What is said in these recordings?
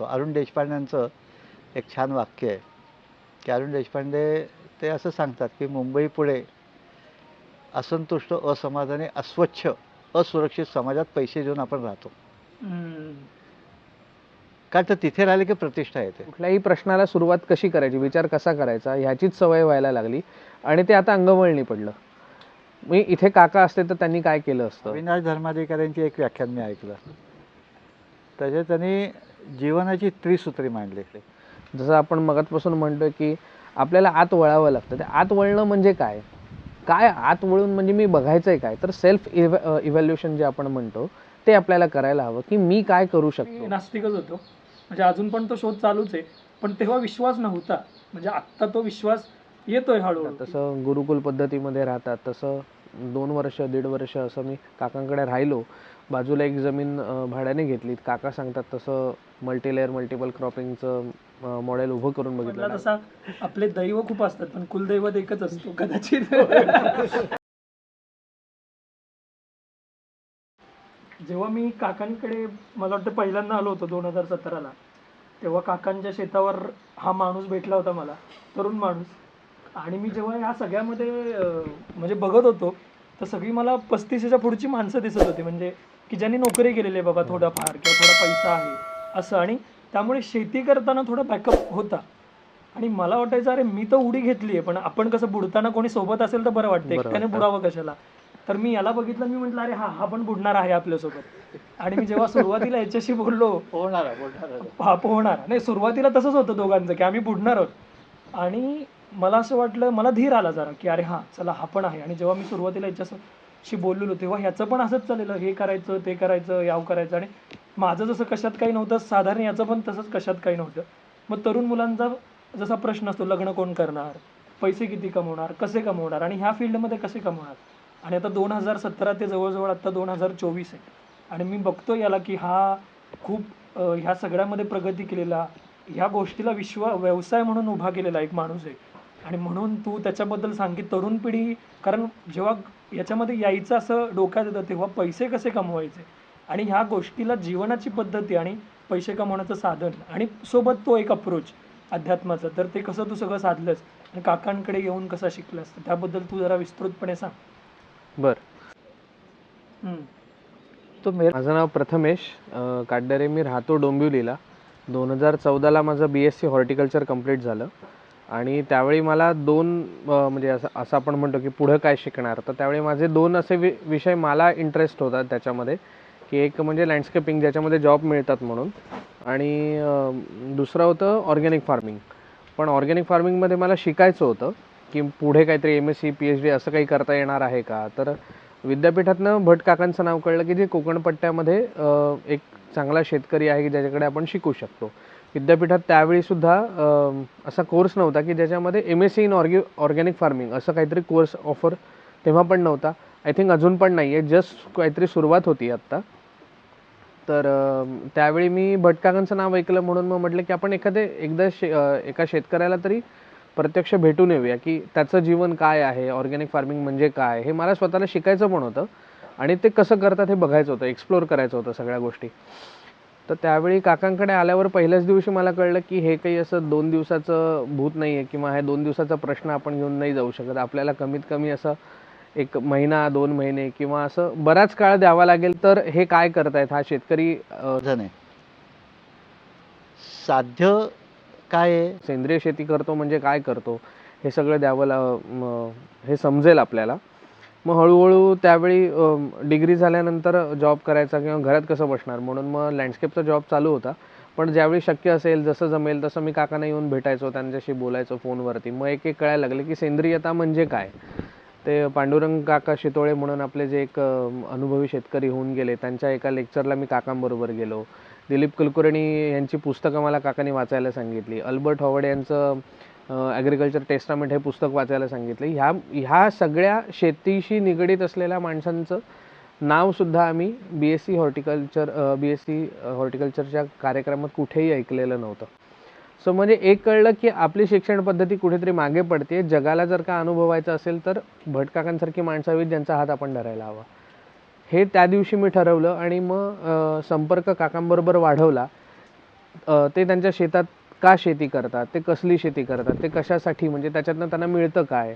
राहतो अरुण देशपांड्यांचं एक छान वाक्य आहे. की अरुण देशपांडे ते असं सांगतात की मुंबई पुढे असंतुष्ट असमाधानी अस्वच्छ असुरक्षित समाजात पैसे देऊन आपण राहतो. कारण तर तिथे राहिले की प्रतिष्ठा येते. कुठल्याही प्रश्नाला सुरुवात कशी करायची विचार कसा करायचा ह्याचीच सवय व्हायला लागली आणि ते आता अंगवळणी पडलं. मी इथे काका असते तर त्यांनी काय केलं असतं? अविनाश धर्माधिकाऱ्यांची एक व्याख्यान मी ऐकलं. त्याच्यात त्यांनी जीवनाची त्रिसूत्री मांडली जसं आपण मगातपासून म्हणतोय की आपल्याला आत वळावं लागतं. ते आत वळणं म्हणजे काय? काय आत वळून म्हणजे मी बघायचंय काय? तर सेल्फ इव्हॅल्युएशन जे आपण म्हणतो ते आपल्याला करायला हवं की मी काय करू मी शकतो? नास्तिकच होतो. म्हणजे अजून पण तो शोध चालूच आहे. पण तेव्हा विश्वास नव्हता. म्हणजे आत्ता तो विश्वास येतोय हळूहळू. तसं गुरुकुल पद्धतीमध्ये राहतात. तसं दोन वर्ष दीड वर्ष असं मी काकांकडे राहिलो. बाजूला एक जमीन भाड्याने घेतली काका सांगतात तसं मल्टीलेअर मल्टिपल क्रॉपिंगचं मॉडेल उभं करून बघितलं तसा आपले दैव खूप असतात पण कुलदैवत एकच असतो कदाचित. जेव्हा मी काकांकडे मला वाटतं पहिल्यांदा आलो होतो दोन हजार सतराला तेव्हा काकांच्या शेतावर हा माणूस भेटला होता मला तरुण माणूस. आणि मी जेव्हा या सगळ्यामध्ये म्हणजे बघत होतो तर सगळी मला पस्तीसच्या पुढची माणसं दिसत होती. म्हणजे की ज्यांनी नोकरी केलेली आहे बाबा थोडाफार किंवा थोडा पैसा आहे असं. आणि त्यामुळे शेती करताना थोडा बॅकअप होता. आणि मला वाटायचं अरे मी तर उडी घेतली आहे पण आपण कसं बुडताना कोणी सोबत असेल तर बरं वाटतं एकट्याने. बुडावं कशाला? तर मी याला बघितलं मी म्हटलं अरे हा हा पण बुडणार आहे आपल्यासोबत. आणि मी जेव्हा सुरुवातीला याच्याशी बोललो होणार हा पोहणार. नाही सुरुवातीला तसंच होतं दोघांचं की आम्ही बुडणार आहोत. आणि मला असं वाटलं मला धीर आला जरा की अरे हा चला हा पण आहे. आणि जेव्हा मी सुरुवातीला शी बोललेलो तेव्हा ह्याचं पण असंच चाललेलं हे करायचं ते करायचं याव करायचं. आणि माझं जसं कशात काही नव्हतं साधारण याचं पण तसंच कशात काही नव्हतं. मग तरुण मुलांचा जसा प्रश्न असतो लग्न कोण करणार? पैसे किती कमवणार? कसे कमवणार? आणि ह्या फील्डमध्ये कसे कमवणार? आणि आता दोन हजार सतरा ते जवळजवळ आत्ता दोन हजार चोवीस आहे. आणि मी बघतो याला की हा खूप ह्या सगळ्यामध्ये प्रगती केलेला ह्या गोष्टीला विश्व व्यवसाय म्हणून उभा केलेला एक माणूस आहे. आणि म्हणून तू त्याच्याबद्दल सांग की तरुण पिढी कारण जेव्हा याच्यामध्ये यायचं असं डोक्यात येतं तेव्हा पैसे कसे कमवायचे? आणि ह्या गोष्टीला जीवनाची पद्धती आणि पैसे कमवण्याचं साधन आणि सोबत तो एक अप्रोच अध्यात्माचा. तर ते कसं तू सगळं साधलंस आणि काकांकडे येऊन कसं शिकलंस? त्याबद्दल तू जरा विस्तृतपणे सांग. बरं. तो मेरा माझं नाव प्रथमेश काटदरे. मी राहतो डोंबिवलीला. दोन हजार चौदाला माझं B S C horticulture complete झालं. आणि त्यावेळी मला दोन म्हणजे असं असं आपण म्हणतो की पुढं काय शिकणार तर त्यावेळी माझे दोन असे वि विषय मला इंटरेस्ट होता त्याच्यामध्ये की एक म्हणजे लँडस्केपिंग ज्याच्यामध्ये जॉब मिळतात म्हणून. आणि दुसरं होतं ऑर्गॅनिक फार्मिंग पण ऑर्गॅनिक फार्मिंगमध्ये मला शिकायचं होतं की पुढे काहीतरी M S C P H D असं काही करता येणार आहे का? तर विद्यापीठातनं भट काकांचं नाव कळलं की जे कोकणपट्ट्यामध्ये एक चांगला शेतकरी आहे की ज्याच्याकडे आपण शिकू शकतो. विद्यापीठात त्यावेळीसुद्धा असा कोर्स नव्हता की ज्याच्यामध्ये एम एस सी इन ऑर्गि ऑर्गॅनिक फार्मिंग असं काहीतरी कोर्स ऑफर तेव्हा पण नव्हता. आय थिंक अजून पण नाही आहे जस्ट काहीतरी सुरुवात होती आत्ता. तर त्यावेळी मी भटकाकांचं नाव ऐकलं म्हणून मग म्हटलं की आपण एखादे एकदा शे एका शेतकऱ्याला तरी प्रत्यक्ष भेटून येऊया की त्याचं जीवन काय आहे ऑर्गॅनिक फार्मिंग म्हणजे काय? हे मला स्वतःला शिकायचं पण होतं आणि ते कसं करतात हे बघायचं होतं एक्सप्लोअर करायचं होतं सगळ्या गोष्टी. तर त्यावेळी काकांकडे आल्यावर पहिल्याच दिवशी मला कळलं की हे काही असं दोन दिवसाचं भूत नाही आहे किंवा हे दोन दिवसाचा प्रश्न आपण घेऊन नाही जाऊ शकत. आपल्याला कमीत कमी असं एक महिना दोन महिने किंवा असं बराच काळ द्यावा लागेल तर हे काय करतायत? हा शेतकरी साध्य काय आहे? सेंद्रिय शेती करतो म्हणजे काय करतो? हे सगळं द्यावं ला हे समजेल आपल्याला. मग हळूहळू त्यावेळी डिग्री झाल्यानंतर जॉब करायचा किंवा घरात कसं बसणार? म्हणून मग लँडस्केपचा जॉब चालू होता. पण ज्यावेळी शक्य असेल जसं जमेल तसं मी काकांना येऊन भेटायचो त्यांच्याशी बोलायचो फोनवरती. मग एक एक कळायला लागले की सेंद्रियता म्हणजे काय? ते पांडुरंग काका शितोळे म्हणून आपले जे एक अनुभवी शेतकरी होऊन गेले त्यांच्या एका लेक्चरला मी काकांबरोबर गेलो. दिलीप कुलकर्णी यांची पुस्तकं मला काकांनी वाचायला सांगितली. अल्बर्ट हॉवर्ड यांचं ॲग्रिकल्चर टेस्टामेंट हे पुस्तक वाचायला सांगितलं. ह्या ह्या सगळ्या शेतीशी निगडीत असलेल्या माणसांचं नावसुद्धा आम्ही B S C horticulture B S C हॉर्टिकल्चरच्या कार्यक्रमात कुठेही ऐकलेलं नव्हतं. सो म्हणजे एक कळलं की आपली शिक्षण पद्धती कुठेतरी मागे पडते जगाला जर का अनुभवायचं असेल तर भटकाकांसारखी माणसं हवीत ज्यांचा हात आपण धरायला हवा. हे त्या दिवशी मी ठरवलं आणि मग संपर्क काकांबरोबर वाढवला. ते त्यांच्या शेतात का शेती करतात? ते कसली शेती करतात? ते कशासाठी? म्हणजे त्याच्यातनं त्यांना मिळतं काय?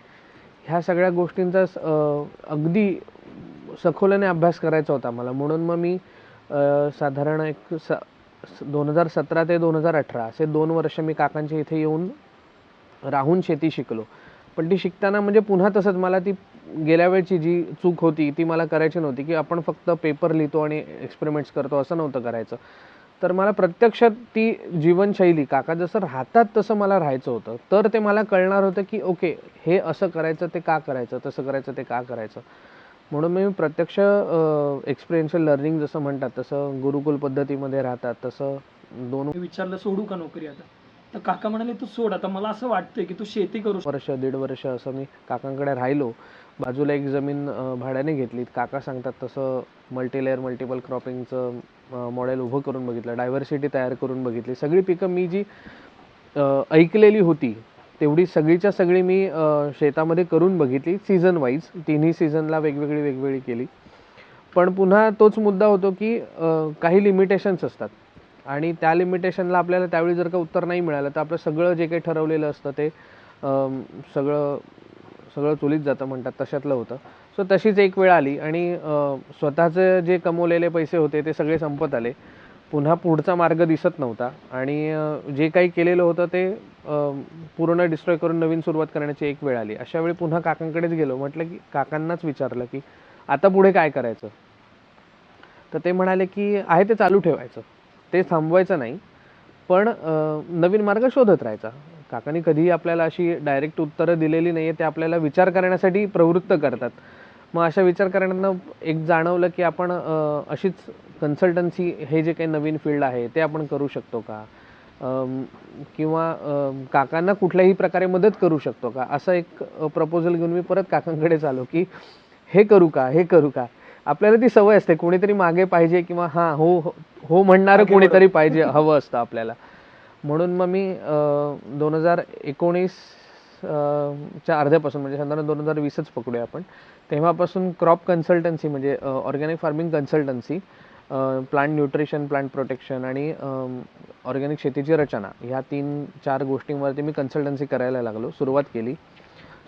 ह्या सगळ्या गोष्टींचा स- अगदी सखोलने अभ्यास करायचा होता मला. म्हणून मग मी साधारण एक स दोन हजार सतरा ते दोन हजार अठरा असे दोन वर्ष मी काकांच्या इथे येऊन राहून शेती शिकलो. पण ती शिकताना म्हणजे पुन्हा तसंच मला ती गेल्या वेळची जी चूक होती ती मला करायची नव्हती की आपण फक्त पेपर लिहितो आणि एक्सपेरिमेंट्स करतो असं नव्हतं करायचं. तर मला प्रत्यक्षात ती जीवनशैली काका जसं राहतात तसं मला राहायचं होतं. तर ते मला कळणार होतं की ओके हे असं करायचं ते का करायचं तसं करायचं ते का करायचं. म्हणून मी प्रत्यक्ष एक्सपिरियन्शियल लर्निंग जसं म्हणतात तसं गुरुकुल पद्धतीमध्ये राहतात तसं दोन विचारलं सोडू का नोकरी आता? तर काका म्हणाले तू सोड आता मला असं वाटतंय की तू शेती करू वर्ष दीड वर्ष असं मी काकांकडे राहिलो. बाजूला एक जमीन भाड्याने घेतली. काका सांगतात तसं मल्टीलेअर मल्टिपल क्रॉपिंगचं मॉडेल उभं करून बघितलं डायव्हर्सिटी तयार करून बघितली. सगळी पिकं मी जी ऐकलेली होती तेवढी सगळीच्या सगळी मी शेतामध्ये करून बघितली सीझन वाईज तिन्ही सीझनला वेगवेगळी वेगवेगळी केली. पण पुन्हा तोच मुद्दा होतो की काही लिमिटेशन्स असतात. आणि त्या लिमिटेशनला आपल्याला त्यावेळी जर का उत्तर नाही मिळालं तर आपलं सगळं जे काही ठरवलेलं असतं ते सगळं सगळं चुलीत जातं म्हणतात तशातलं होतं. सो तशीच एक वेळ आली आणि स्वतःचे जे कमवलेले पैसे होते ते सगळे संपत आले. पुन्हा पुढचा मार्ग दिसत नव्हता आणि जे काही केलेलं होतं ते पूर्ण डिस्ट्रॉय करून नवीन सुरुवात करण्याची एक वेळ आली. अशा वेळी पुन्हा काकांकडेच गेलो. म्हटलं की काकांनाच विचारलं की आता पुढे काय करायचं? तर ते म्हणाले की आहे ते चालू ठेवायचं. ते थांबवायचं नाही. पण नवीन मार्ग शोधत राहायचा. काकांनी कधीही आपल्याला अशी डायरेक्ट उत्तरं दिलेली नाही ते आपल्याला विचार करण्यासाठी प्रवृत्त करतात. मग अशा विचार करण्यानं एक जाणवलं की आपण अशीच कन्सल्टन्सी हे जे काही नवीन फील्ड आहे ते आपण करू शकतो का? किंवा काकांना कुठल्याही प्रकारे मदत करू शकतो का? असं एक प्रपोजल घेऊन मी परत काकांकडे आलो की हे करू का? हे करू का? आपल्याला ती सवय असते कोणीतरी मागे पाहिजे किंवा हां हो हो- हो म्हणणारं कोणीतरी पाहिजे हवं असतं आपल्याला. म्हणून मग मी दोन हजार एकोणीस च्या अर्ध्यापासून म्हणजे साधारण दोन हजार वीसच पकडूया आपण तेव्हापासून क्रॉप कन्सल्टन्सी म्हणजे organic farming consultancy plant nutrition plant protection आणि ऑर्गॅनिक शेतीची रचना ह्या तीन चार गोष्टींवरती मी कन्सल्टन्सी करायला लागलो सुरुवात केली.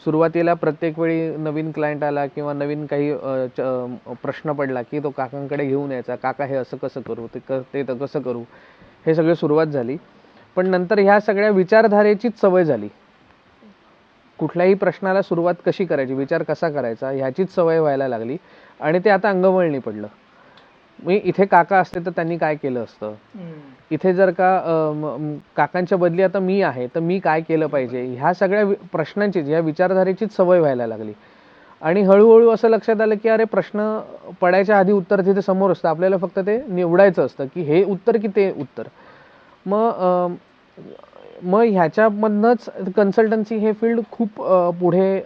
सुरुवातीला प्रत्येक वेळी नवीन क्लायंट आला किंवा नवीन काही च- प्रश्न पडला की तो काकांकडे घेऊन यायचा काका हे असं कसं करू? ते क ते तर कसं करू? हे सगळं सुरुवात झाली. पण नंतर ह्या सगळ्या विचारधारेचीच सवय झाली. कुठल्याही प्रश्नाला सुरुवात कशी करायची विचार कसा करायचा ह्याचीच सवय व्हायला लागली आणि ते आता अंगवळणी पडलं. मी इथे काका असते तर त्यांनी काय केलं असतं. इथे जर का काकांच्या बदली आता मी आहे तर मी काय केलं पाहिजे? ह्या सगळ्या प्रश्नांचीच ह्या विचारधारेचीच सवय व्हायला लागली. आणि हळूहळू असं लक्षात आलं की अरे प्रश्न पडायच्या आधी उत्तर तिथे समोर असतं. आपल्याला फक्त ते निवडायचं असतं की हे उत्तर की ते उत्तर. मग मग ह्याच्यामधनंच कन्सल्टन्सी हे फील्ड खूप पुढे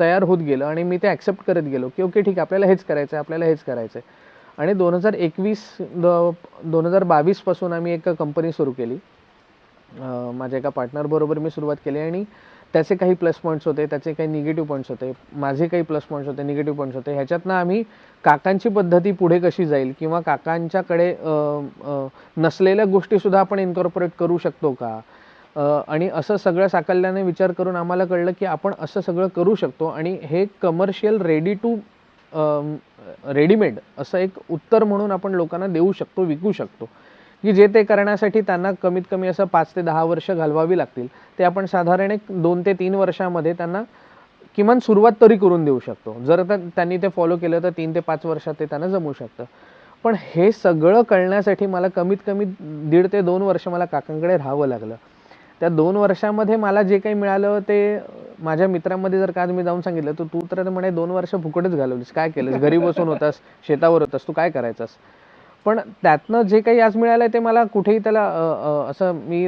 तयार होत गेलं आणि मी ते ॲक्सेप्ट करत गेलो की ओके ठीक आहे आपल्याला हेच करायचं आहे आपल्याला हेच करायचं आहे आणि दोन हजार एकवीस दोन हजार बावीसपासून आम्ही एक कंपनी सुरू केली. माझ्या एका पार्टनरबरोबर मी सुरुवात केली आणि त्याचे काही प्लस पॉईंट्स होते त्याचे काही निगेटिव्ह पॉईंट्स होते माझे काही प्लस पॉईंट्स होते निगेटिव्ह पॉईंट्स होते. ह्याच्यातनं आम्ही काकांची पद्धती पुढे कशी जाईल किंवा काकांच्याकडे नसलेल्या गोष्टीसुद्धा आपण इन्कॉर्पोरेट करू शकतो का? आणि असं सगळं साकल्याने विचार करून आम्हाला कळलं की आपण असं सगळं करू शकतो आणि हे कमर्शियल रेडी टू रेडीमेड असं एक उत्तर म्हणून आपण लोकांना देऊ शकतो विकू शकतो. की जे ते करण्यासाठी त्यांना कमीत कमी असं पाच ते दहा वर्ष घालवावी लागतील ते आपण साधारण एक दोन ते तीन वर्षामध्ये त्यांना किमान सुरुवात तरी करून देऊ शकतो. जर त्यांनी ते फॉलो केलं तर तीन ते पाच वर्षात ते त्यांना जमू शकतं. पण हे सगळं कळण्यासाठी मला कमीत कमी दीड ते दोन वर्ष मला काकांकडे राहावं लागलं. त्या दोन वर्षामध्ये मला जे काही मिळालं ते माझ्या मित्रांमध्ये जर का आज मी जाऊन सांगितलं तर तू तर म्हणे दोन वर्ष फुकटच घालवलीस. काय केलंस? घरी बसून होतास शेतावर होतास तू काय करायचास? पण त्यातनं जे काही आज मिळालंय ते मला कुठेही त्याला असं मी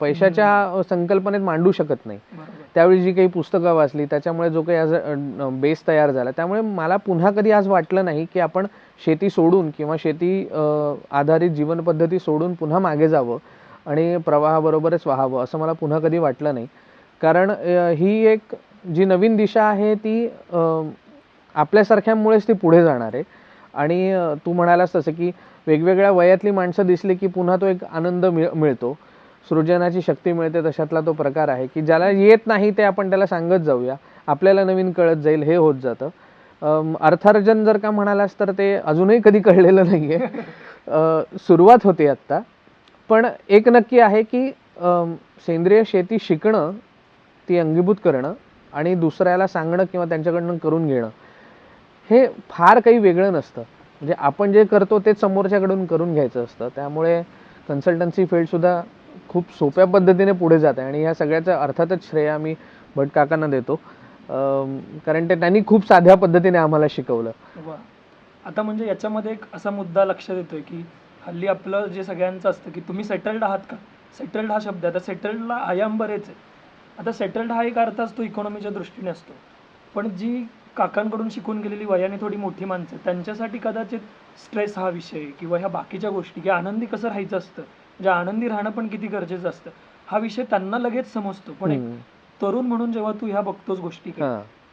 पैशाच्या संकल्पनेत मांडू शकत नाही. त्यावेळी जी काही पुस्तकं वाचली त्याच्यामुळे जो काही आज बेस तयार झाला त्यामुळे मला पुन्हा कधी आज वाटलं नाही की आपण शेती सोडून किंवा शेती आधारित जीवन पद्धती सोडून पुन्हा मागे जावं आणि प्रवाहाबरोबरच व्हावं असं मला पुन्हा कधी वाटलं नाही. कारण ही एक जी नवीन दिशा आहे ती आपल्यासारख्यांमुळेच ती पुढे जाणार आहे. आणि तू म्हणालास तसं की वेगवेगळ्या वयातली माणसं दिसली की पुन्हा तो एक आनंद मिळ मिळतो. सृजनाची शक्ती मिळते तशातला तो प्रकार आहे की ज्याला येत नाही ते आपण त्याला सांगत जाऊया. आपल्याला नवीन कळत जाईल हे होत जातं. अर्थार्जन जर का म्हणालास तर ते अजूनही कधी कळलेलं नाही आहे सुरुवात होते आत्ता. पण एक नक्की आहे की सेंद्रिय शेती शिकणं ती अंगीभूत करणं आणि दुसऱ्याला सांगणं किंवा त्यांच्याकडनं करून घेणं हे फार काही वेगळं नसतं. म्हणजे आपण जे करतो तेच समोरच्याकडून करून घ्यायचं असतं. त्यामुळे कन्सल्टन्सी फील्डसुद्धा खूप सोप्या पद्धतीने पुढे जात आहे. आणि या सगळ्याचं अर्थातच श्रेय आम्ही भट काकांना देतो. कारण ते त्यांनी खूप साध्या पद्धतीने आम्हाला शिकवलं. आता म्हणजे याच्यामध्ये एक असा मुद्दा लक्षात येतोय की हल्ली आपलं जे सगळ्यांचं असतं की तुम्ही सेटल्ड आहात का? सेटल्ड हा शब्द आहे. आता सेटल्डला आयाम बरेच आहे. आता सेटल्ड हा एक अर्थ असतो इकॉनॉमीच्या दृष्टीने असतो. पण जी काकांकडून शिकून गेलेली वयाने थोडी मोठी माणसं त्यांच्यासाठी कदाचित स्ट्रेस हा विषय किंवा ह्या बाकीच्या गोष्टी की आनंदी कसं राहायचं असतं? म्हणजे आनंदी राहणं पण किती गरजेचं असतं? हा विषय त्यांना लगेच समजतो. पण एक. तरुण म्हणून जेव्हा तू ह्या बघतोस गोष्टी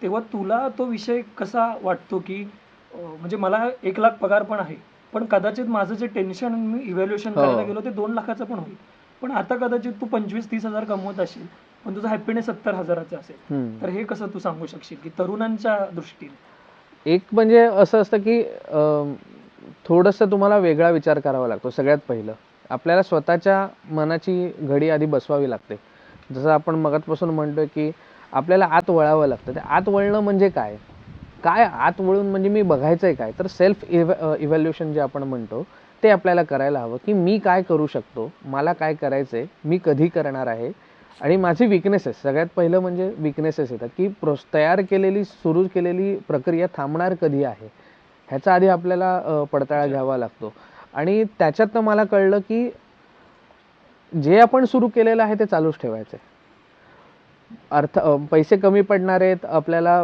तेव्हा तुला तो विषय कसा वाटतो की म्हणजे मला एक लाख पगार पण आहे पण कदाचित माझं जे टेन्शन मी इव्हॅल्युएशन हो. करायला गेलो ते दोन लाखाचं पण होईल. पण आता कदाचित तू पंचवीस तीस हजार कमवत असेल पण तुझा हॅपीनेस सत्तर हजाराचा असेल. तर हे कसं तू सांगू शकशील? की तरुणांच्या दृष्टीने. एक म्हणजे असं असतं की थोडंसं तुम्हाला वेगळा विचार करावा लागतो सगळ्यात पहिलं. आपल्याला स्वतःच्या मनाची घडी आधी बसवावी लागते. जसं आपण मगातपासून म्हणतोय की आपल्याला आत वळावं लागतं. ते आत वळणं म्हणजे काय? काय आत वळून म्हणजे मी बघायचं आहे काय? तर सेल्फ इव्हॅल्युएशन जे आपण म्हणतो ते आपल्याला करायला हवं की मी काय करू शकतो? मला काय करायचं आहे मी कधी करणार आहे? आणि माझी विकनेसेस सगळ्यात पहिलं म्हणजे विकनेसेस येतात की प्रोस तयार केलेली सुरू केलेली प्रक्रिया थांबणार कधी आहे? ह्याचा आधी आपल्याला पडताळा घ्यावा लागतो. आणि त्याच्यातनं मला कळलं की जे आपण सुरू केलेलं आहे ते चालूच ठेवायचं आहे अर्थ पैसे कमी पडणार आहेत आपल्याला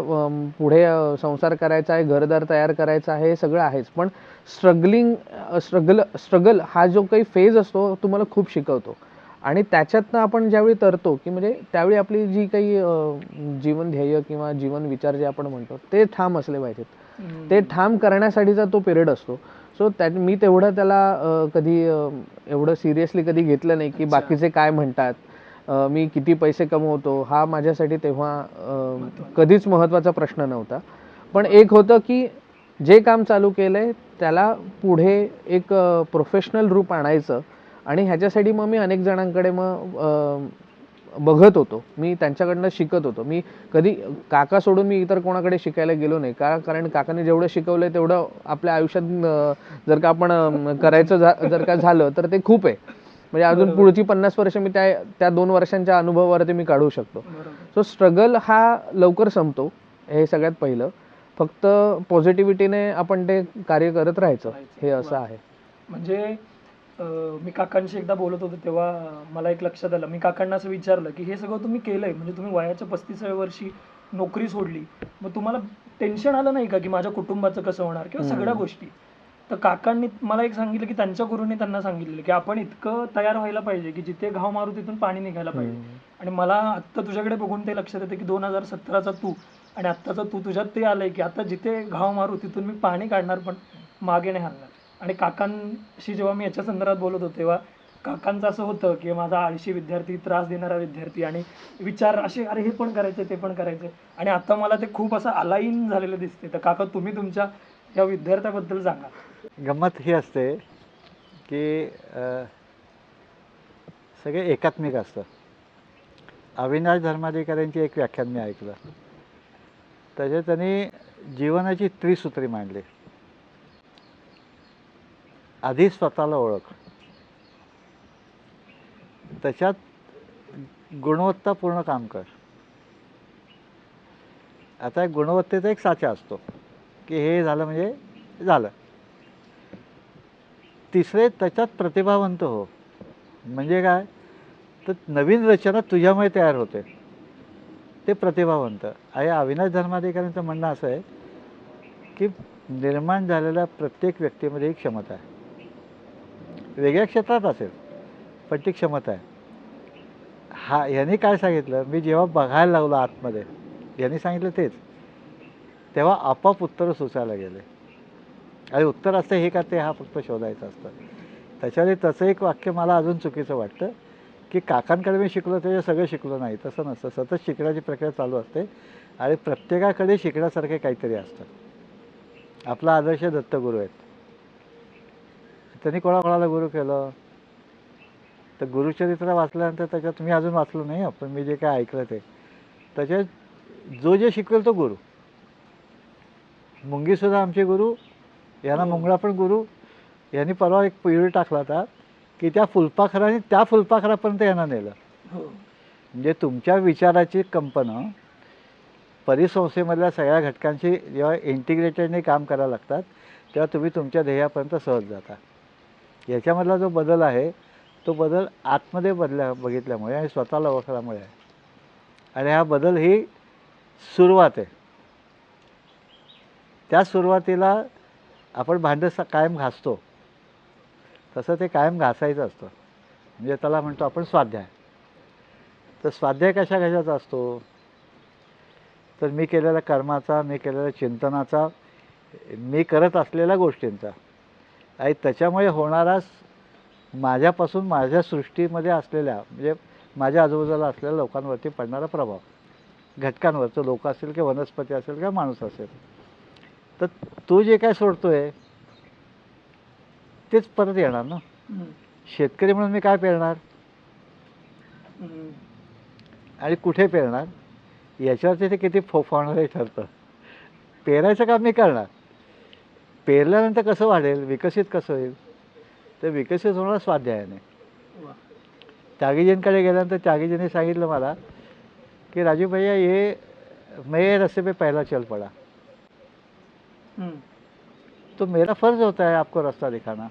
पुढे संसार करायचा आहे घरदार तयार करायचा आहे हे सगळं आहेच. पण स्ट्रगलिंग स्ट्रगल स्ट्रगल हा जो काही फेज असतो तुम्हाला खूप शिकवतो. आणि त्याच्यातनं आपण ज्यावेळी तरतो की म्हणजे त्यावेळी आपली जी काही जीवन ध्येय किंवा जीवन विचार जे आपण म्हणतो ते ठाम असले पाहिजेत. ते ठाम करण्यासाठीचा तो पिरियड असतो. सो त्या मी तेवढं त्याला कधी एवढं सिरियसली कधी घेतलं नाही की. बाकीचे काय म्हणतात मी किती पैसे कमवतो हा माझ्यासाठी तेव्हा कधीच महत्त्वाचा प्रश्न नव्हता. पण एक होतं की जे काम चालू केलंय त्याला पुढे एक प्रोफेशनल रूप आणायचं आणि ह्याच्यासाठी मग मी अनेक जणांकडे मग बघत होतो. मी त्यांच्याकडनं शिकत होतो. मी कधी काका सोडून मी इतर कोणाकडे शिकायला गेलो नाही. का कारण काकाने जेवढं शिकवलंय तेवढं आपल्या आयुष्यात जर का आपण करायचं जर का झालं तर ते खूप आहे. म्हणजे अजून. पुढची पन्नास वर्ष मी त्या त्या दोन वर्षांच्या अनुभवावरती मी काढू शकतो. सो स्ट्रगल हा लवकर संपतो. हे सगळ्यात पहिलं. फक्त पॉझिटिव्हिटीने आपण ते कार्य करत राहायचं. हे असं. आहे. म्हणजे अं, मी काकांशी एकदा बोलत होतो तेव्हा मला एक लक्षात आलं मी काकांना असं विचारलं की हे सगळं तुम्ही केलंय म्हणजे तुम्ही वयाच्या पस्तीसाव्या वर्षी नोकरी सोडली मग तुम्हाला टेन्शन आलं नाही का की माझ्या कुटुंबाचं कसं होणार किंवा सगळ्या. गोष्टी तर काकांनी मला एक सांगितलं की त्यांच्या गुरुने त्यांना सांगितलेलं की आपण इतकं तयार व्हायला पाहिजे की जिथे घाव मारू तिथून पाणी निघायला पाहिजे. आणि मला आत्ता तुझ्याकडे बघून ते लक्षात येतं की दोन हजार सतराचा तू आणि आत्ताचा तू तुझ्यात ते आलंय की आता जिथे घाव मारू तिथून मी पाणी काढणार पण मागे नाही हलणार आणि काकांशी जेव्हा मी याच्या संदर्भात बोलत होतो तेव्हा काकांचं असं होतं की माझा आळशी विद्यार्थी त्रास देणारा विद्यार्थी आणि विचार असे अरे हे पण करायचे ते पण करायचे. आणि आता मला ते खूप असं अलाईन झालेलं दिसते तर काका तुम्ही तुमच्या या विद्यार्थ्याबद्दल सांगा. गंमत ही असते की सगळे एकात्मिक असतं अविनाश धर्माधिकाऱ्यांची एक व्याख्यान मी ऐकलं. त्याच्यात त्यांनी जीवनाची त्रिसूत्री मांडली. आधी स्वतःला ओळख. त्याच्यात गुणवत्तापूर्ण काम कर. आता गुणवत्तेचा एक साचा असतो की हे झालं म्हणजे झालं. तिसरे त्याच्यात प्रतिभावंत हो. म्हणजे काय? तर नवीन रचना तुझ्यामुळे तयार होते. ते प्रतिभावंत. आहे अविनाश धर्माधिकाऱ्यांचं म्हणणं असं आहे की निर्माण झालेल्या प्रत्येक व्यक्तीमध्ये एक क्षमता आहे. वेगळ्या क्षेत्रात असेल पण ती क्षमता आहे. हा यांनी काय सांगितलं? मी जेव्हा बघायला लागलो आतमध्ये यांनी सांगितलं तेच. तेव्हा आपोआप उत्तरं सुचायला गेले. आणि उत्तर असतं हे का ते हा फक्त शोधायचं असतं. त्याच्यामध्ये तसं एक वाक्य मला अजून चुकीचं वाटतं की काकांकडे मी शिकलो त्याच्या सगळं शिकलो नाही. तसं नसतं. सतत शिकण्याची प्रक्रिया चालू असते आणि प्रत्येकाकडे शिकण्यासारखे काहीतरी असतं. आपला आदर्श दत्तगुरू आहेत. त्यांनी कोणाकोणाला गुरु केलं? तर गुरुचरित्र वाचल्यानंतर त्याच्यात मी अजून वाचलो नाही पण मी जे काय ऐकलं ते. त्याच्यात जो जे शिकवेल तो गुरु. मुंगीसुद्धा आमचे गुरु यांना हो. मुंगळा पण गुरु. यांनी परवा एक पिळी टाकला होता की त्या फुलपाखराने त्या फुलपाखरापर्यंत यांना नेलं. हो. म्हणजे तुमच्या विचाराची कंपनं परिसंस्थेमधल्या सगळ्या घटकांशी जेव्हा इंटिग्रेटेडने काम करायला लागतात तेव्हा तुम्ही तुमच्या ध्येयापर्यंत सहज जाता. याच्यामधला जो बदल आहे तो बदल आतमध्ये बदल्या बघितल्यामुळे आणि स्वतःला ओळखल्यामुळे आहे. आणि हा बदल ही सुरुवात आहे. त्या सुरुवातीला आपण भांडं स- कायम घासतो. तसं ते कायम घासायचं असतं. म्हणजे त्याला म्हणतो आपण स्वाध्याय. तर स्वाध्याय कशा कशाचा असतो? तर मी केलेल्या कर्माचा मी केलेल्या चिंतनाचा मी करत असलेल्या गोष्टींचा. आणि त्याच्यामुळे होणारा माझ्यापासून माझ्या सृष्टीमध्ये असलेल्या म्हणजे माझ्या आजूबाजूला असलेल्या लोकांवरती पडणारा प्रभाव. घटकांवर तो लोक असेल किंवा वनस्पती असेल किंवा माणूस असेल. तर तो जे काय सोडतोय तेच परत येणार ना. शेतकरी म्हणून मी काय पेरणार. आणि कुठे पेरणार? याच्यावरती ते किती फोफावणारही ठरतं. पेरायचं काम मी करणार. पेरल्यानंतर कसं वाढेल? विकसित कसं होईल? तर विकसित होणार स्वाध्यायाने. त्यागीजींकडे गेल्यानंतर त्यागीजींनी सांगितलं मला कि राजू भैया ये मैं रस्ते पे पहला चल पड़ा. हम्म. तो मेरा फ़र्ज़ होता है आपको रास्ता दिखाना।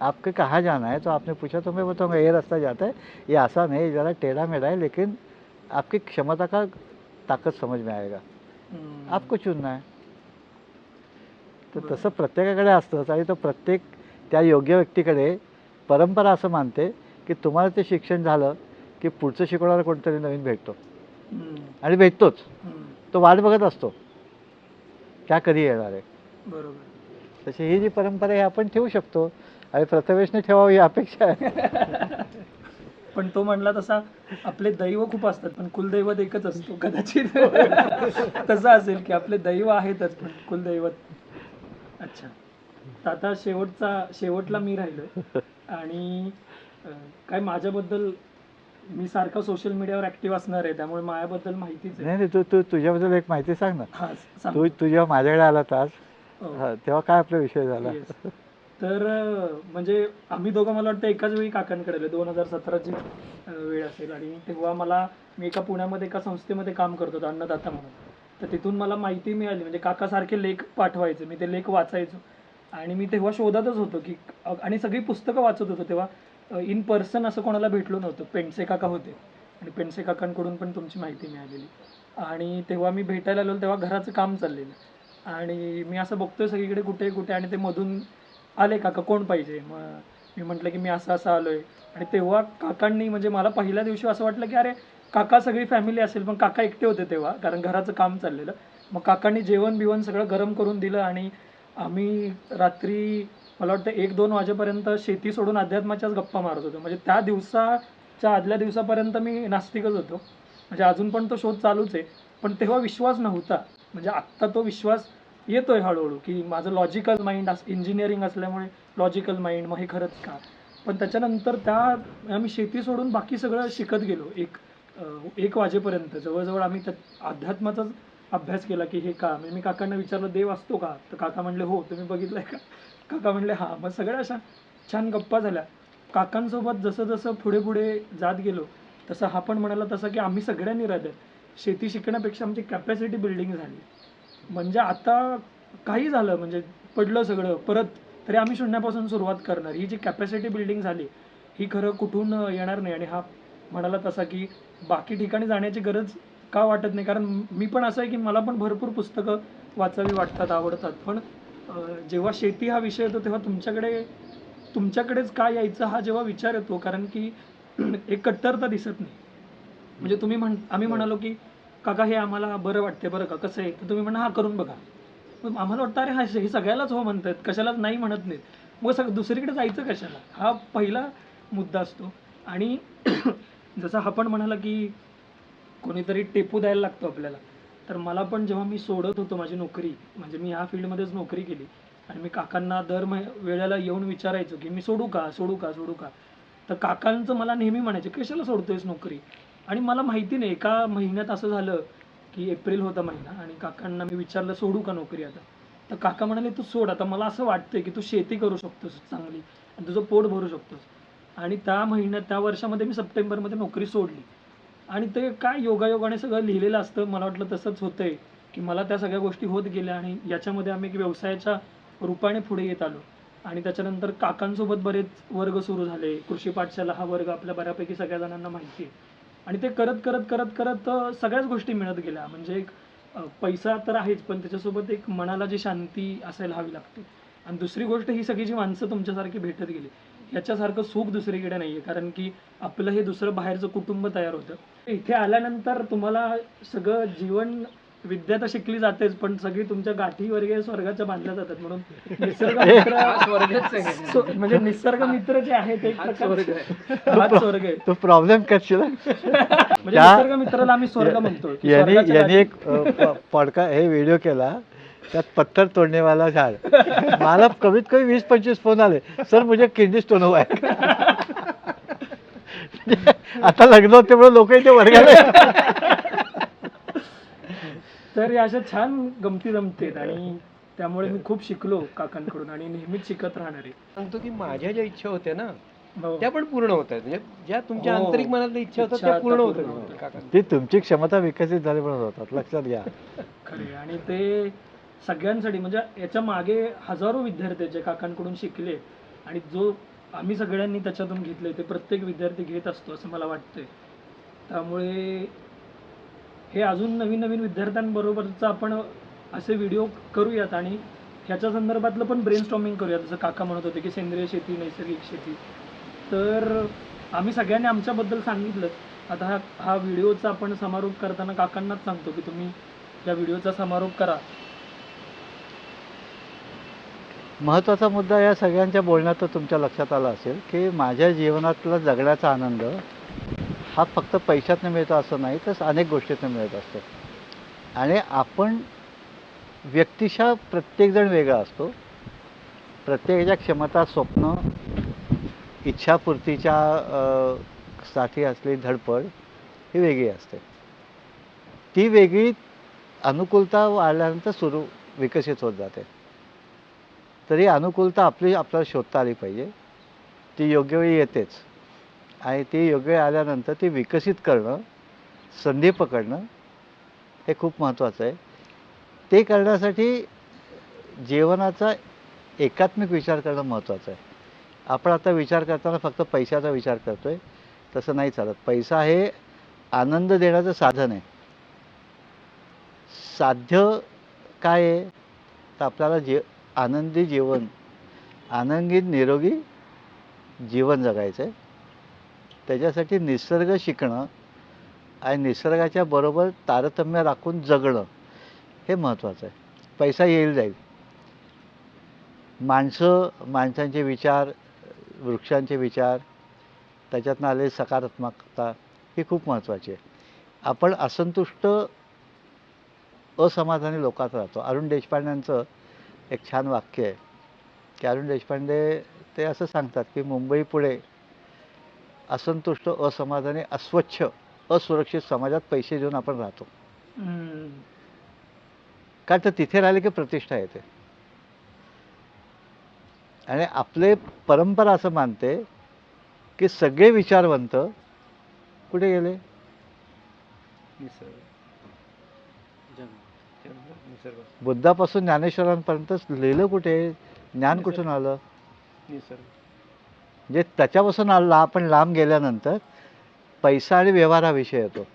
आपके कहाँ जाना है? तो आपने पूछा तो मैं बताऊँगा ये रास्ता जाता है ये आसान है ये ज़रा टेढ़ा मेढ़ा है लेकिन आपकी क्षमता का ताकत समझ में आएगा। हम्म. आपको चुनना आहे तर तसं प्रत्येकाकडे असतंच आणि तो प्रत्येक त्या योग्य व्यक्तीकडे परंपरा असं मानते की तुम्हाला ते शिक्षण झालं की पुढचं शिकवणारा कोणतरी नवीन भेटतो. आणि भेटतोच. तो वाट बघत असतो. त्या कधी येणार आहे? बरोबर. तशी ही जी परंपरा आहे आपण ठेवू शकतो. आणि प्रथमेशने ठेवावी ही अपेक्षा आहे. पण तो म्हणला तसा आपले दैव खूप असतात पण कुलदैवत एकच असतो कदाचित. तसं असेल की आपले दैव आहेतच पण कुलदैवत अच्छा. तर आता शेवटचा शेवटला मी राहिलो आणि काय माझ्याबद्दल मी सारखा सोशल मीडियावर ऍक्टिव्ह असणार आहे त्यामुळे माझ्याबद्दल माहितीच आहे. नाही नाही तू तू तुझ्याबद्दल एक माहिती सांग ना. हा सांग. तू तू जेव्हा माझ्याकडे आला तास हो. हा, तेव्हा काय आपला विषय झाला? Yes. तर अं, म्हणजे आम्ही दोघं मला वाटतं एकाच वेळी काकांकडे आलो दोन हजार सतराची वेळ असेल. आणि तेव्हा मला मी एका पुण्यामध्ये एका संस्थेमध्ये काम करत होतो अन्नदाता म्हणून. तर तिथून मला माहिती मिळाली. म्हणजे काकासारखे लेख पाठवायचे. मी ते लेख वाचायचो. आणि मी तेव्हा शोधातच होतो की आणि सगळी पुस्तकं वाचत होतो तेव्हा इन पर्सन असं कोणाला भेटलो नव्हतं. पेंडसे काका होते. आणि पेंडसे काकांकडून पण तुमची माहिती मिळालेली. आणि तेव्हा मी भेटायला आलो तेव्हा घराचं काम चाललेलं. आणि मी असं बघतोय सगळीकडे कुठे कुठे आणि ते मधून आले काका कोण पाहिजे? मग मी म्हटलं की मी असं असं आलो आहे आणि तेव्हा काकांनी म्हणजे मला पहिल्या दिवशी असं वाटलं की अरे काका सगळी फॅमिली असेल पण काका एकटे होते तेव्हा कारण घराचं काम चाललेलं. मग काकांनी जेवण बिवण सगळं गरम करून दिलं आणि आम्ही रात्री मला वाटतं एक दोन वाजेपर्यंत शेती सोडून अध्यात्माच्याच गप्पा मारत होतो. म्हणजे त्या दिवसाच्या आदल्या दिवसापर्यंत मी नास्तिकच होतो. म्हणजे अजून पण तो शोध चालूच आहे. पण तेव्हा विश्वास नव्हता. म्हणजे आत्ता तो विश्वास येतोय हळूहळू की माझं लॉजिकल माइंड अस इंजिनिअरिंग असल्यामुळे लॉजिकल माइंड मग हे खरंच का? पण त्याच्यानंतर त्या आम्ही शेती सोडून बाकी सगळं शिकत गेलो. एक एक वाजेपर्यंत जवळजवळ आम्ही त्या अध्यात्माचाच अभ्यास केला की हे का म्हणजे मी काकांना विचारलं देव असतो का? तर काका म्हणले हो. तुम्ही बघितलंय का? काका म्हणले हा. मग सगळ्या अशा छान गप्पा झाल्या. काकांसोबत जसं जसं पुढे पुढे जात गेलो तसं हा पण म्हणाला तसं की आम्ही सगळ्यांनी हृदय शेती शिकण्यापेक्षा आमची कॅपॅसिटी बिल्डिंग झाली. म्हणजे आता काही झालं म्हणजे पडलं सगळं परत तरी आम्ही शून्यापासून सुरुवात करणार. ही जी कॅपॅसिटी बिल्डिंग झाली ही खरं कुठून येणार नाही. आणि हा म्हणाला तसा की बाकी ठिकाणी जाण्याची गरज का वाटत नाही? कारण मी पण असं आहे की मला पण भरपूर पुस्तकं वाचावी वाटतात आवडतात. पण जेव्हा शेती हा विषय येतो तेव्हा तुमच्याकडे तुमच्याकडेच का यायचं हा जेव्हा विचार येतो? कारण की एक कट्टरता दिसत नाही. म्हणजे तुम्ही म्हण आम्ही म्हणालो की काका हे आम्हाला बरं वाटते बरं का? कसं आहे? तर तुम्ही म्हणा हा करून बघा. मग आम्हाला वाटतं अरे हा हे सगळ्यालाच हो म्हणतात. कशालाच नाही म्हणत नाहीत. मग सग दुसरीकडे जायचं कशाला? हा पहिला मुद्दा असतो. आणि जसं आपण म्हणाला की कोणीतरी टेपू द्यायला लागतो आपल्याला. तर मला पण जेव्हा मी सोडत होतो माझी नोकरी म्हणजे मी ह्या फील्डमध्येच नोकरी केली आणि मी काकांना दर मह वेळेला येऊन विचारायचो की मी सोडू का सोडू का सोडू का? तर काकांचं मला नेहमी म्हणायचे कशाला सोडतोयस नोकरी? आणि मला माहिती नाही एका महिन्यात असं झालं की एप्रिल होता महिना आणि काकांना मी विचारलं सोडू का नोकरी आता? तर काका म्हणाले तू सोड आता मला असं वाटतंय की तू शेती करू शकतोस चांगली आणि तुझं पोट भरू शकतोस. आणि त्या महिन्यात त्या वर्षामध्ये मी सप्टेंबरमध्ये नोकरी सोडली. आणि ते काय योगायोगाने सगळं लिहिलेलं असतं मला वाटलं तसंच होतंय की मला त्या सगळ्या गोष्टी होत गेल्या आणि याच्यामध्ये आम्ही एक व्यवसायाच्या रूपाने पुढे येत आलो. आणि त्याच्यानंतर काकांसोबत बरेच वर्ग सुरू झाले. कृषी पाठशाला हा वर्ग आपल्या बऱ्यापैकी सगळ्या जणांना माहिती आहे. आणि ते करत करत करत करत सगळ्याच गोष्टी मिळत गेल्या. म्हणजे एक पैसा तर आहेच पण त्याच्यासोबत एक मनाला जी शांती असायला हवी लागते. आणि दुसरी गोष्ट ही सगळी जी माणसं तुमच्यासारखी भेटत गेली. याच्यासारखं सुख दुसरीकडे नाही आहे कारण की आपलं हे दुसरं बाहेरचं कुटुंब तयार होतं. इथे आल्यानंतर तुम्हाला सगळं जीवन विद्या तर शिकली जातेच पण सगळी तुमच्या गाठी वगैरे स्वर्गाच्या बांधल्या जातात म्हणून निसर्ग मित्र म्हणजे निसर्ग मित्र जे प्रकारचे हाच स्वर्ग आहे. तो प्रॉब्लेम करशील हं? म्हणजे निसर्ग मित्राला आम्ही स्वर्ग म्हणतो की यांनी एक पॉडका हे व्हिडिओ केला. त्यात पत्थर तोडणेवाला झाड मला कमीत कमी वीस पंचवीस फोन आले. सर मुझे किडनी स्टोन हुआ है. आता लग्न होते म्हणून लोक इथे वर्गाला. तर या अशा छान गमती जमतेत आणि त्यामुळे मी खूप शिकलो काकांकडून आणि नेहमीच शिकत राहणार. आहे सांगतो की माझ्या ज्या इच्छा होत्या ना हो. त्या पण पूर्ण होत आहेत. म्हणजे ज्या तुमच्या हो. आंतरिक मनातल्या इच्छा होत्या इच्छा त्या आता पूर्ण होत पूर्ण होतात. आहेत काका ती तुमची क्षमता विकसित झाली म्हणून होतात. लक्षात घ्या. खरे आणि ते सगळ्यांसाठी म्हणजे याच्या मागे हजारो विद्यार्थी जे काकांकडून शिकले आणि जो आम्ही सगळ्यांनी त्याच्यातून घेतले ते प्रत्येक विद्यार्थी घेत असतो असं मला वाटतंय. त्यामुळे हे अजून नवीन नवीन विद्यार्थ्यांबरोबरचं आपण असे व्हिडिओ करूयात आणि ह्याच्या संदर्भातलं पण ब्रेन स्टॉमिंग करूयात. जसं काका म्हणत होते की सेंद्रिय शेती नैसर्गिक शेती. तर आम्ही सगळ्यांनी आमच्याबद्दल सांगितलं. आता हा हा व्हिडिओचा आपण समारोप करताना काकांनाच सांगतो की तुम्ही या व्हिडिओचा समारोप करा. महत्त्वाचा मुद्दा या सगळ्यांच्या बोलण्यात तुमच्या लक्षात आला असेल की माझ्या जीवनातला जगण्याचा आनंद हा फक्त पैशातनं मिळतो असं नाही तर अनेक गोष्टीतनं मिळत असतो. आणि आपण व्यक्तिशः प्रत्येकजण वेगळा असतो. प्रत्येकाच्या क्षमता स्वप्न इच्छापूर्तीच्या साठी असलेली धडपड ही वेगळी असते. ती वेगळी अनुकूलता वाढल्यानंतर सुरू विकसित होत जाते. तरी अनुकूलता आपली आपल्याला शोधता आली पाहिजे. ती योग्य वेळी येतेच. आणि ती योग्य वेळी आल्यानंतर ती विकसित करणं संधी पकडणं हे खूप महत्त्वाचं आहे. ते करण्यासाठी जीवनाचा एकात्मिक विचार करणं महत्त्वाचं आहे. आपण आता विचार करताना फक्त पैशाचा विचार करतो आहे तसं नाही चालत. पैसा हे आनंद देण्याचं साधन आहे. साध्य काय आहे? तर आपल्याला जे आनंदी जीवन आनंदी निरोगी जीवन जगायचं आहे त्याच्यासाठी निसर्ग शिकणं आणि निसर्गाच्या बरोबर तारतम्य राखून जगणं हे महत्त्वाचं आहे. पैसा येईल जाईल. माणसं माणसांचे विचार वृक्षांचे विचार त्याच्यातनं आलेली सकारात्मकता ही खूप महत्त्वाची आहे. आपण असंतुष्ट असमाधानी लोकात राहतो. अरुण देशपांड्यांचं एक छान वाक्य आहे. की अरुण देशपांडे ते असं सांगतात की मुंबई पुढे असंतुष्ट असमाधानी अस्वच्छ असुरक्षित समाजात पैसे देऊन आपण राहतो. हम्म. कारण तर तिथे राहिले की प्रतिष्ठा येते. आणि आपले परंपरा असं मानते की सगळे विचारवंत कुठे गेले? बुद्धापासून ज्ञानेश्वरांपर्यंत लिहिलं कुठे? ज्ञान कुठून आलं? म्हणजे त्याच्यापासून आ- ला आपण लांब गेल्यानंतर पैसा आणि व्यवहार हा विषय येतो.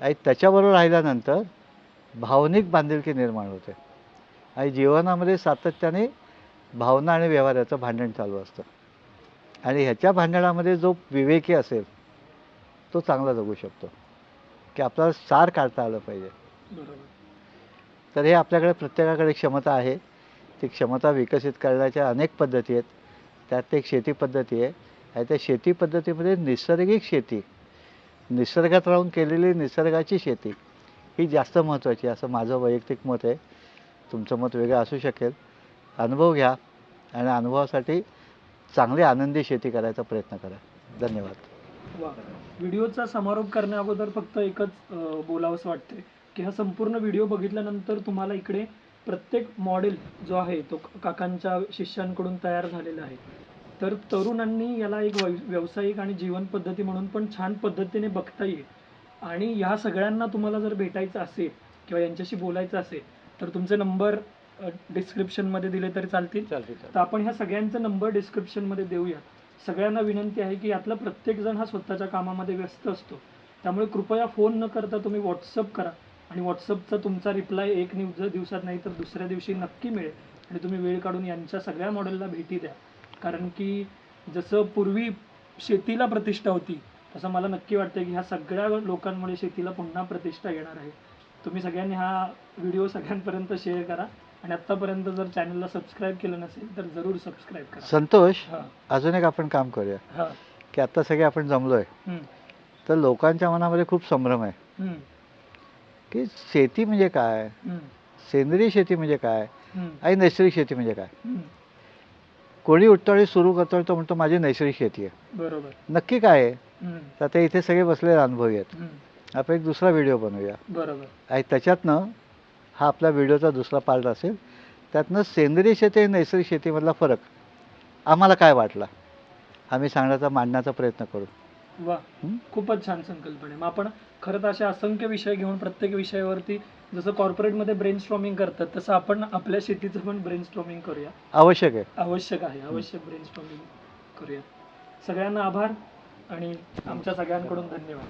आणि त्याच्याबरोबर राहिल्यानंतर भावनिक बांधिलकी निर्माण होते. आणि जीवनामध्ये सातत्याने भावना आणि व्यवहाराचं भांडण चालू असतं. आणि ह्याच्या भांडणामध्ये जो विवेकी असेल तो चांगला जगू शकतो. की आपल्याला सार काढता आलं पाहिजे. बरोबर. तर हे आपल्याकडे प्रत्येकाकडे क्षमता आहे. ती क्षमता विकसित करण्याच्या अनेक पद्धती आहेत. त्यात एक शेती पद्धती आहे. आणि त्या शेती पद्धतीमध्ये नैसर्गिक शेती निसर्गात राहून केलेली निसर्गाची शेती ही जास्त महत्त्वाची असं माझं वैयक्तिक मत आहे. तुमचं मत वेगळं असू शकेल. अनुभव घ्या आणि अनुभवासाठी चांगली आनंदी शेती करायचा प्रयत्न करा. धन्यवाद. व्हिडिओचा समारोप करण्या अगोदर फक्त एकच बोलावंसं वाटते की हा संपूर्ण व्हिडिओ बघितल्यानंतर तुम्हाला इकडे प्रत्येक मॉडेल जो आहे तो काकांच्या शिष्यांकडून तयार झालेला आहे. तर तरुणांनी याला एक व्यावसायिक आणि जीवन पद्धती म्हणून पण छान पद्धतीने बघता येईल. आणि ह्या सगळ्यांना तुम्हाला जर भेटायचं असेल किंवा यांच्याशी बोलायचं असेल तर तुमचे नंबर डिस्क्रिप्शनमध्ये दिले तरी चालतील. चालते तर आपण ह्या सगळ्यांचा नंबर डिस्क्रिप्शनमध्ये देऊया. सगळ्यांना विनंती आहे की यातला प्रत्येक जण हा स्वतःच्या कामामध्ये व्यस्त असतो. त्यामुळे कृपया फोन न करता तुम्ही व्हॉट्सअप करा. आणि व्हॉट्सअपचा तुमचा रिप्लाय एक निव दिवसात नाही तर दुसऱ्या दिवशी नक्की मिळेल. आणि तुम्ही वेळ काढून यांच्या सगळ्या मॉडेलला भेटी द्या. कारण की जसं पूर्वी शेतीला प्रतिष्ठा होती तसं मला नक्की वाटतं की ह्या सगळ्या लोकांमुळे शेतीला पुन्हा प्रतिष्ठा येणार आहे. तुम्ही सगळ्यांनी हा व्हिडिओ सगळ्यांपर्यंत शेअर करा. आणि आत्तापर्यंत जर चॅनलला सबस्क्राईब केलं नसेल तर जरूर सबस्क्राईब करा. संतोष हा. अजून एक आपण काम करूया. हा. की आता सगळे आपण जमलोय. तर लोकांच्या मनामध्ये खूप संभ्रम आहे. की शेती म्हणजे काय? सेंद्रिय शेती म्हणजे काय? आणि नैसर्गिक शेती म्हणजे काय. कोणी उठताळी सुरू करतो तो म्हणतो माझी नैसर्गिक शेती आहे. बरोबर. नक्की काय आहे? तर आता इथे सगळे बसलेले अनुभवी आहेत. आपण एक दुसरा व्हिडिओ बनवूया. बरोबर. आणि त्याच्यातनं हा आपला व्हिडिओचा दुसरा पार्ट असेल. त्यातनं सेंद्रिय शेती आणि नैसर्गिक शेतीमधला फरक आम्हाला काय वाटला? आम्ही सांगण्याचा मांडण्याचा प्रयत्न करू. वा? खूपच छान संकल्पना आहे. मग आपण खरं तर असे असंख्य विषय घेऊन प्रत्येक विषयावरती जसं कॉर्पोरेटमध्ये ब्रेन स्ट्रॉमिंग करतात तसं आपण आपल्या शेतीचं पण ब्रेन स्ट्रॉमिंग करूया. आवश्यक आहे. आवश्यक आहे आवश्यक ब्रेन स्ट्रॉमिंग करूया. सगळ्यांना आभार आणि आमच्या सगळ्यांकडून धन्यवाद.